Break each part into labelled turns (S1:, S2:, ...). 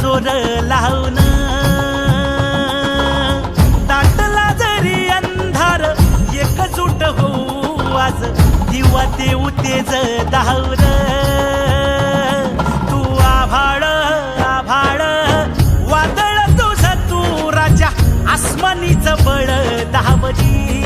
S1: जोर लावून दाटला जरी अंधार एकजूट होऊ आज. दिवा देऊ तेज धावर तू आभाळ आभाळ. वादळ तुझ तू राजा. आसमानीच बळ धावली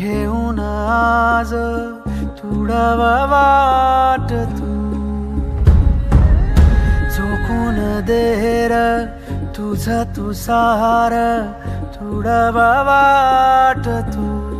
S2: घेऊन आज तुडावा वाट तू. झोकून देर तुझ तू सार तुडव वाट तू.